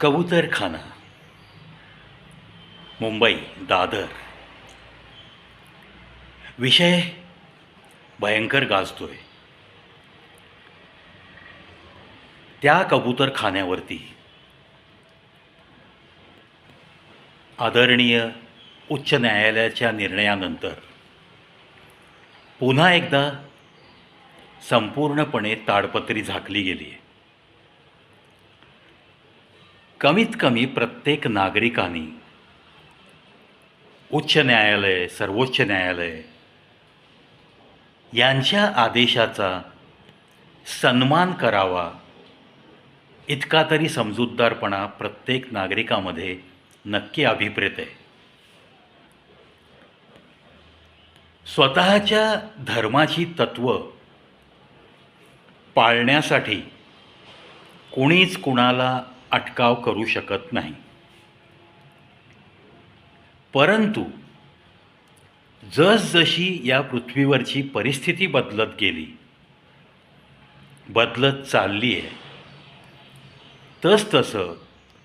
कबूतरखाना मुंबई दादर. विषय भयंकर गाजतोय. त्या कबूतरखान्यावरती आदरणीय उच्च न्यायालयाच्या निर्णयानंतर पुन्हा एकदा संपूर्णपणे ताडपत्री झाकली गेली आहे कमीत कमी प्रत्येक नागरिकाने उच्च न्यायालय सर्वोच्च न्यायालय यांच्या आदेशाचा सन्मान करावा इतका तरी समजूतदारपणा प्रत्येक नागरिकामध्ये नक्की अभिप्रेत आहे. स्वतःच्या धर्माची तत्व पाळण्यासाठी कोणीच कुणाला अटकाव करू शकत नाही. परंतु जसजशी या पृथ्वीवरची परिस्थिती बदलत गेली बदलत चालली आहे तसतसं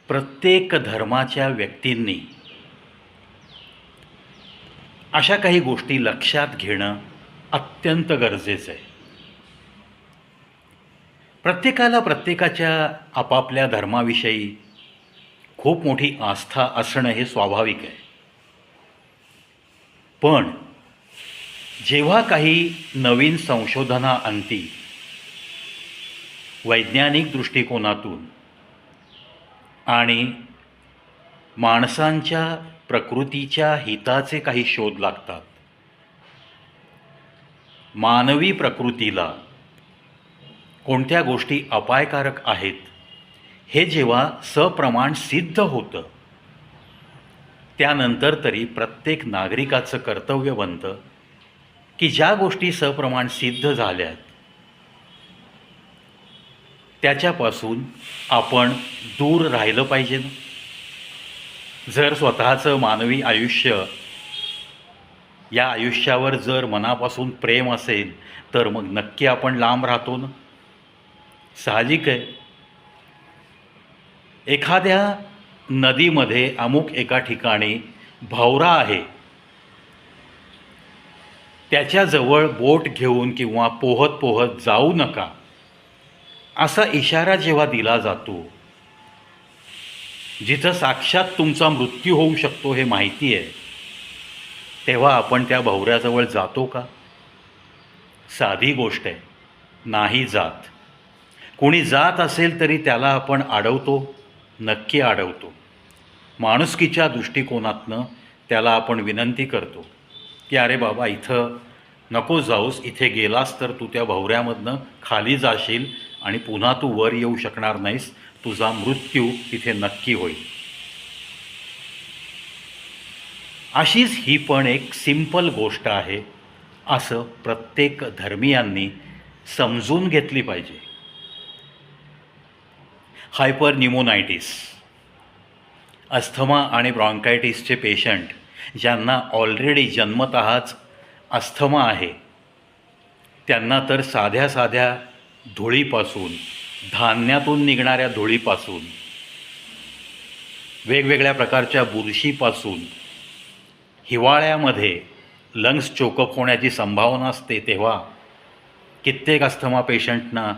प्रत्येक धर्माच्या व्यक्तींनी अशा काही गोष्टी लक्षात घेणं अत्यंत गरजेचं आहे. प्रत्येकाला प्रत्येकाच्या आपापल्या धर्माविषयी खूप मोठी आस्था असणं हे स्वाभाविक आहे. पण जेव्हा काही नवीन संशोधना अंती वैज्ञानिक दृष्टिकोनातून आणि माणसांच्या प्रकृतीच्या हिताचे काही शोध लागतात मानवी प्रकृतीला कोणत्या गोष्टी अपायकारक आहेत? हे जेव्हा सप्रमाण सिद्ध होतं त्यानंतर तरी प्रत्येक नागरिकाचं कर्तव्य बनतं की ज्या गोष्टी सप्रमाण सिद्ध झाल्यात त्याच्यापासून आपण दूर राहिलं पाहिजे ना? जर स्वतःचं मानवी आयुष्य या आयुष्यावर जर मनापासून प्रेम असेल तर मग नक्की आपण लांब राहतो ना? साहजिक आहे. एखाद्या नदीमध्ये अमुक एका ठिकाणी भावरा आहे. त्याच्याजवळ बोट घेऊन किंवा पोहत पोहत जाऊ नका. असा इशारा जेव्हा दिला जातो जिथं साक्षात तुमचा मृत्यू होऊ शकतो हे माहिती आहे तेव्हा आपण त्या भवऱ्याजवळ जातो का? साधी गोष्ट आहे नाही जात. कोणी जात असेल तरी त्याला आपण अडवतो नक्की अडवतो माणुसकीच्या दृष्टिकोनातनं त्याला आपण विनंती करतो की अरे बाबा इथं नको जाऊस इथे गेलास तर तू त्या भवऱ्यामधनं खाली जाशील आणि पुन्हा तू वर येऊ शकणार नाहीस. तुझा मृत्यू तिथे नक्की होईल. अशीच ही पण एक सिंपल गोष्ट आहे असं प्रत्येक धर्मियांनी समजून घेतली पाहिजे. हायपर न्युमोनायटिस अस्थमा आणि ब्रॉन्कायटिसचे पेशंट ज्यांना ऑलरेडी जन्मतःच अस्थमा आहे त्यांना तर साध्या साध्या धुळीपासून धान्यातून निघणाऱ्या धुळीपासून वेगवेगळ्या प्रकारच्या बुरशीपासून हिवाळ्यामध्ये लंग्स चोकअप होण्याची संभावना असते तेव्हा कित्येक अस्थमा पेशंटना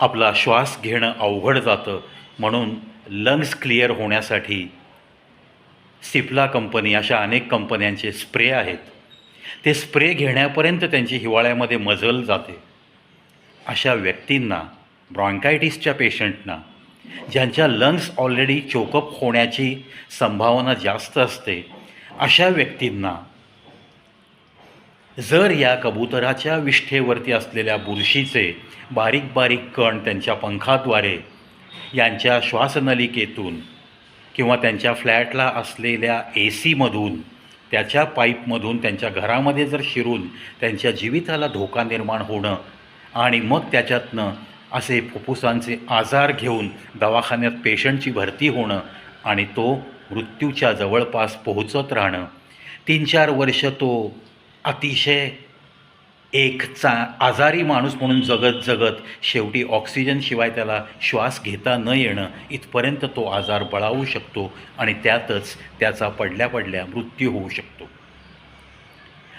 आपला श्वास घेणं अवघड जातं म्हणून लंग्स क्लिअर होण्यासाठी सिप्ला कंपनी अशा अनेक कंपन्यांचे स्प्रे आहेत. ते स्प्रे घेण्यापर्यंत त्यांची हिवाळ्यामध्ये मजल जाते. अशा व्यक्तींना ब्रॉन्कायटिसच्या पेशंटना ज्यांच्या लंग्स ऑलरेडी चोकअप होण्याची संभावना जास्त असते अशा व्यक्तींना जर या कबुतराच्या विष्ठेवरती असलेल्या बुरशीचे बारीक बारीक कण त्यांच्या पंखाद्वारे यांच्या श्वासनलिकेतून किंवा त्यांच्या फ्लॅटला असलेल्या ए सीमधून त्याच्या पाईपमधून त्यांच्या घरामध्ये जर शिरून त्यांच्या जीविताला धोका निर्माण होणं आणि मग त्याच्यातनं असे फुफ्फुसांचे आजार घेऊन दवाखान्यात पेशंटची भरती होणं आणि तो मृत्यूच्या जवळपास पोहोचत राहणं तीन चार वर्ष तो अतिशय एक चा आजारी माणूस म्हणून जगत जगत शेवटी ऑक्सिजनशिवाय त्याला श्वास घेता न येणं इथपर्यंत तो आजार बळावू शकतो आणि त्यातच त्याचा पडल्या पडल्या मृत्यू होऊ शकतो.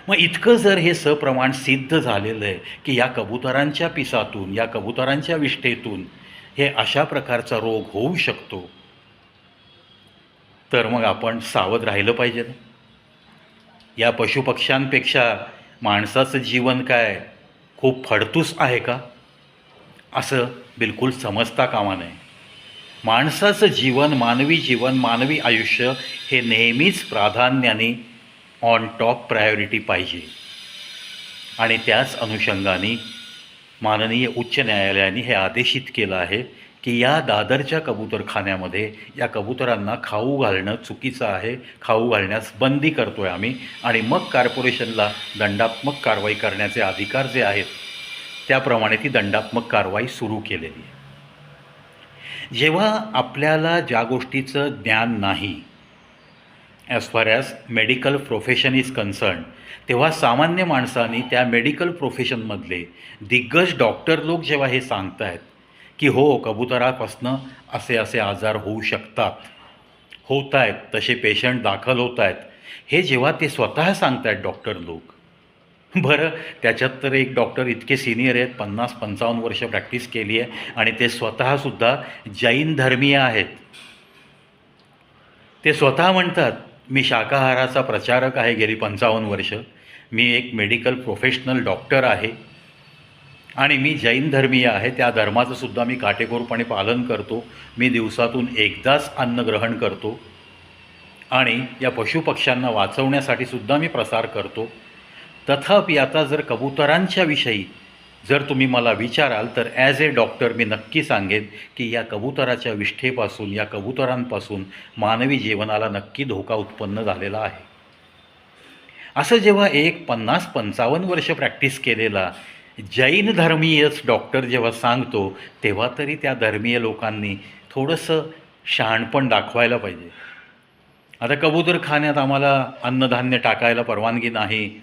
मग इतकं जर हे सप्रमाण सिद्ध झालेलं आहे की या कबुतरांच्या पिसातून या कबुतरांच्या विष्ठेतून हे अशा प्रकारचा रोग होऊ शकतो तर मग आपण सावध राहिलं पाहिजे ना. या पशुपक्ष्यांपेक्षा माणसाचं जीवन काय खूप फडतूस आहे का? असं बिलकुल समजता कामा नये. माणसाचं जीवन मानवी जीवन मानवी आयुष्य हे नेहमीच प्राधान्याने ऑन टॉप प्रायोरिटी पाहिजे. आणि त्याच अनुषंगाने माननीय उच्च न्यायालयाने हे आदेशित केलं आहे की या दादरच्या कबूतरखान्यामध्ये या कबुतरांना खाऊ घालणं चुकीचं आहे खाऊ घालण्यास बंदी करतो आहे आम्ही आणि मग कार्पोरेशनला दंडात्मक कारवाई करण्याचे अधिकार जे आहेत त्याप्रमाणे ती दंडात्मक कारवाई सुरू केलेली आहे. जेव्हा आपल्याला ज्या गोष्टीचं ज्ञान नाही as far as medical profession is concern तेव्हा सामान्य माणसांनी त्या मेडिकल प्रोफेशनमधले दिग्गज डॉक्टर लोक जेव्हा हे सांगत आहेत की हो कबुतरापासनं असे असे आजार होऊ शकतात. होत आहेत तसे पेशंट दाखल होत आहेत हे जेव्हा ते स्वतः सांगत आहेत डॉक्टर लोक. बरं त्याच्यात तर एक डॉक्टर इतके सिनियर आहेत पन्नास पंचावन्न वर्ष प्रॅक्टिस केली आहे आणि ते स्वतःसुद्धा जैन धर्मीय आहेत. ते स्वतः म्हणतात मी शाकाहाराचा प्रचारक आहे गेली पंचावन्न वर्ष. मी एक मेडिकल प्रोफेशनल डॉक्टर आहे. आणि मी जैन धर्मीय आहे त्या धर्माचं सुद्धा मी काटेकोरपणे पालन करतो. मी दिवसातून एकदाच अन्न ग्रहण करतो. आणि या पशुपक्ष्यांना वाचवण्यासाठी सुद्धा मी प्रसार करतो. तथापि आता जर कबुतरांच्या विषयी जर तुम्ही मला विचाराल तर ॲज ए डॉक्टर मी नक्की सांगेन की या कबुतराच्या विष्ठेपासून या कबुतरांपासून मानवी जीवनाला नक्की धोका उत्पन्न झालेला आहे. असं जेव्हा एक पन्नास पंचावन्न वर्ष प्रॅक्टिस केलेला जैन धर्मीयच डॉक्टर जेव्हा सांगतो तेव्हा तरी त्या धर्मीय लोकांनी थोडंसं शहाणपण दाखवायला पाहिजे. आता कबूतरखान्यात आम्हाला अन्नधान्य टाकायला परवानगी नाही.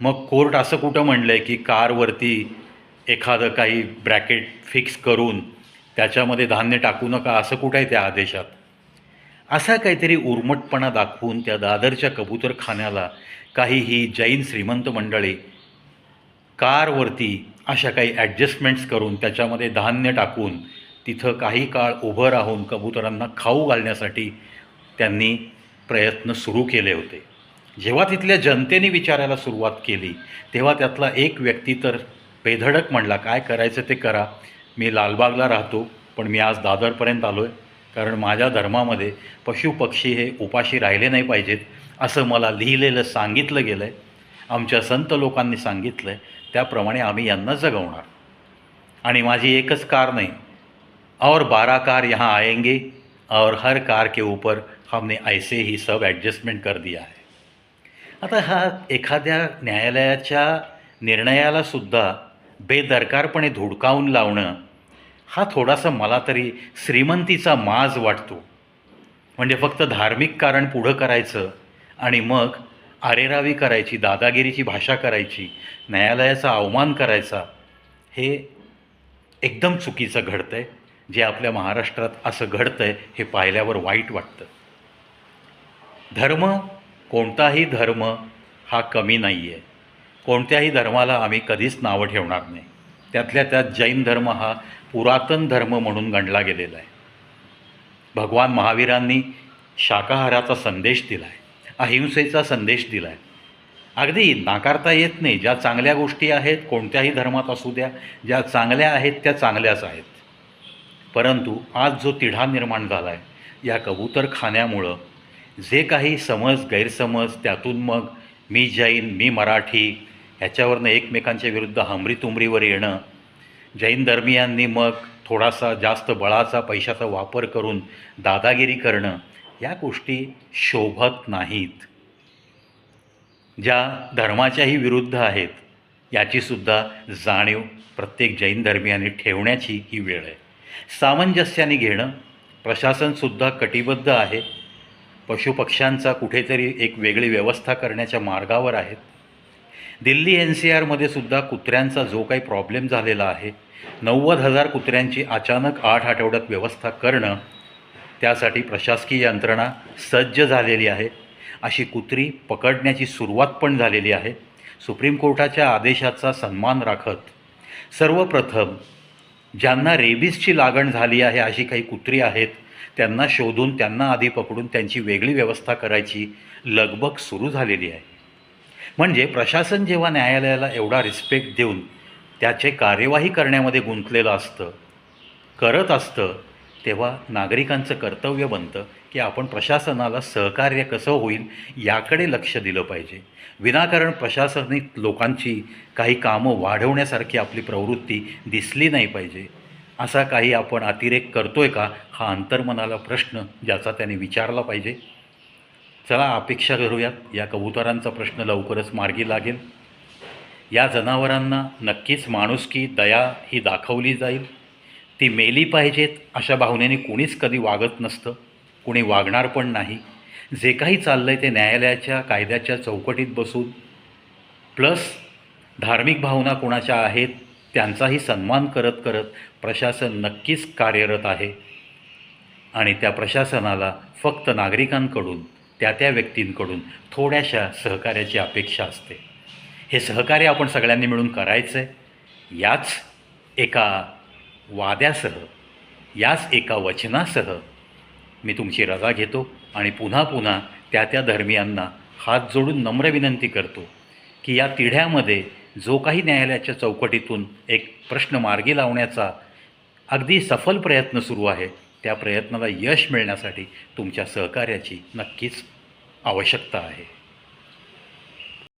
मग कोर्ट असं कुठं म्हणलं आहे की कारवरती एखादं काही ब्रॅकेट फिक्स करून त्याच्यामध्ये धान्य टाकू नका असं कुठं आहे त्या आदेशात? असा काहीतरी उर्मटपणा दाखवून त्या दादरच्या कबूतरखान्याला काही ही जैन श्रीमंत मंडळी कारवरती अशा काही ॲडजस्टमेंट्स करून त्याच्यामध्ये धान्य टाकून तिथं काही काळ उभं राहून कबुतरांना खाऊ घालण्यासाठी त्यांनी प्रयत्न सुरू केले होते. जेव्हा तिथल्या जनतेने विचारायला सुरुवात केली तेव्हा त्यातला एक व्यक्ती तर बेधडक म्हणला काय करायचं ते करा. मी लालबागला राहतो पण मी आज दादरपर्यंत आलो आहे कारण माझ्या धर्मामध्ये पशुपक्षी हे उपाशी राहिले नाही पाहिजेत. असं मला लिहिलेलं सांगितलं गेलं आहे आमच्या संत लोकांनी सांगितलं आहे त्याप्रमाणे आम्ही यांना जगवणार. आणि माझी एकच कार नाही. और बारह कार यहाँ आएंगे और हर कार के ऊपर हमने ऐसे ही सब ॲडजस्टमेंट कर दिया आहे आता हा एखाद्या न्यायालयाच्या निर्णयालासुद्धा बेदरकारपणे धुडकावून लावणं हा थोडासा मला तरी श्रीमंतीचा माज वाटतो. म्हणजे फक्त धार्मिक कारण पुढं करायचं आणि मग आरेरावी करायची दादागिरीची भाषा करायची न्यायालयाचा अवमान करायचा हे एकदम चुकीचं घडतं आहे जे आपल्या महाराष्ट्रात असं घडतं आहे हे पाहिल्यावर वाईट वाटतं. धर्म कोणताही धर्म हा कमी नाही आहे कोणत्याही धर्माला आम्ही कधीच नावं ठेवणार नाही. त्यातल्या त्यात जैन धर्म हा पुरातन धर्म म्हणून गणला गेलेला आहे. भगवान महावीरांनी शाकाहाराचा संदेश दिला आहे अहिंसेचा संदेश दिला आहे अगदी नाकारता येत नाही. ज्या चांगल्या गोष्टी आहेत कोणत्याही धर्मात असू द्या ज्या चांगल्या आहेत त्या चांगल्याच आहेत. परंतु आज जो तिढा निर्माण झाला आहे या कबूतरखान्यामुळं जे काही समज गैरसमज त्यातून मग मी जैन मी मराठी ह्याच्यावरनं एकमेकांच्या विरुद्ध हमरीतुमरीवर येणं जैन धर्मियांनी मग थोडासा जास्त बळाचा पैशाचा वापर करून दादागिरी करणं या गोष्टी शोभत नाहीत. ज्या धर्माच्याही विरुद्ध आहेत याचीसुद्धा जाणीव प्रत्येक जैन धर्मियांनी ठेवण्याची ही वेळ आहे. सामंजस्याने घेणं प्रशासनसुद्धा कटिबद्ध आहे. पशुपक्ष्यांचा कुठेतरी एक वेगळी व्यवस्था करण्याच्या मार्गावर आहेत. दिल्ली एन सी आरमध्ये सुद्धा कुत्र्यांचा जो काही प्रॉब्लेम झालेला आहे नव्वद हजार कुत्र्यांची अचानक आठ आठवड्यात व्यवस्था करणं त्यासाठी प्रशासकीय यंत्रणा सज्ज झालेली आहे. अशी कुत्री पकडण्याची सुरुवात पण झालेली आहे. सुप्रीम कोर्टाच्या आदेशाचा सन्मान राखत सर्वप्रथम ज्यांना रेबीजची लागण झाली आहे अशी काही कुत्री आहेत त्यांना शोधून त्यांना आधी पकडून त्यांची वेगळी व्यवस्था करायची लगबग सुरू झालेली आहे. म्हणजे प्रशासन जेव्हा न्यायालयाला एवढा रिस्पेक्ट देऊन त्याचे कार्यवाही करण्यामध्ये गुंतलेलं असतं करत असतं तेव्हा नागरिकांचं कर्तव्य बनतं की आपण प्रशासनाला सहकार्य कसं होईल याकडे लक्ष दिलं पाहिजे. विनाकारण प्रशासनिक लोकांची काही कामं वाढवण्यासारखी आपली प्रवृत्ती दिसली नाही पाहिजे. असा काही आपण अतिरेक करतोय का? हा अंतर्मनाला प्रश्न ज्याचा त्याने विचारला पाहिजे. चला अपेक्षा करूयात. या कबुतरांचा प्रश्न लवकरच मार्गी लागेल. या जनावरांना नक्कीच माणुसकी दया ही दाखवली जाईल. ती मेली पाहिजेत अशा भावनेने कुणीच कधी वागत नसतं कुणी वागणार पण नाही. जे काही चाललं आहे ते न्यायालयाच्या कायद्याच्या चौकटीत बसून. प्लस धार्मिक भावना कोणाच्या आहेत त्यांचाही सन्मान करत करत प्रशासन नक्कीच कार्यरत आहे. आणि त्या प्रशासनाला फक्त नागरिकांकडून त्या त्या व्यक्तींकडून थोड्याशा सहकार्याची अपेक्षा असते. हे सहकार्य आपण सगळ्यांनी मिळून करायचं आहे याच एका वाद्यासह याच एका वचनासह मी तुमची रजा घेतो आणि पुन्हा पुन्हा त्या त्या धर्मियांना हात जोडून नम्र विनंती करतो की या तिढ्यामध्ये जो काही न्यायालयाच्या चौकटीतून एक प्रश्न मार्गी लावण्याचा अगदी सफल प्रयत्न सुरू आहे त्या प्रयत्नाला यश मिळण्यासाठी तुमच्या सहकार्याची नक्कीच आवश्यकता आहे.